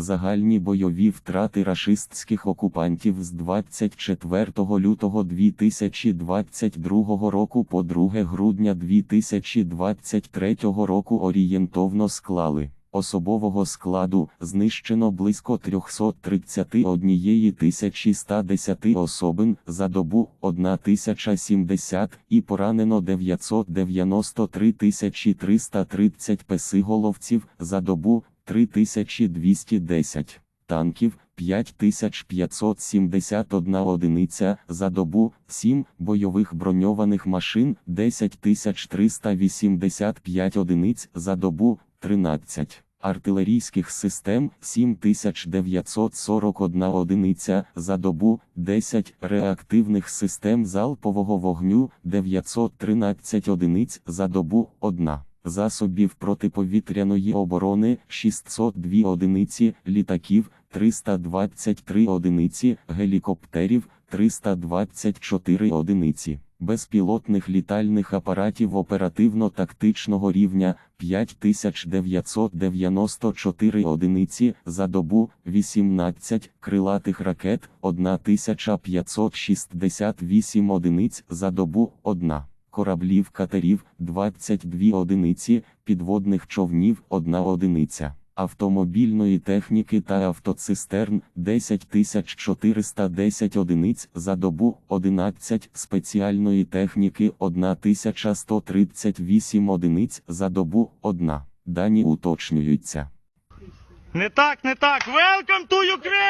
Загальні бойові втрати рашистських окупантів з 24 лютого 2022 року по 2 грудня 2023 року орієнтовно склали. Особового складу знищено близько 331 110 особин за добу 1070 і поранено 993 330 песиголовців за добу 3210 танків 5571 одиниця за добу, 7 бойових броньованих машин 10385 одиниць за добу, 13 артилерійських систем 7941 одиниця за добу, 10 реактивних систем залпового вогню 913 одиниць за добу, 1 засобів протиповітряної оборони 602 одиниці літаків 323 одиниці гелікоптерів 324 одиниці. Безпілотних літальних апаратів оперативно-тактичного рівня 5994 одиниці за добу 18 крилатих ракет 1568 одиниць за добу 1 кораблів катерів 22 одиниці, підводних човнів 1 одиниця, автомобільної техніки та автоцистерн 10410 одиниць за добу 11 спеціальної техніки 1138 одиниць за добу 1. Дані уточнюються. Не так, не так. Welcome to Ukraine!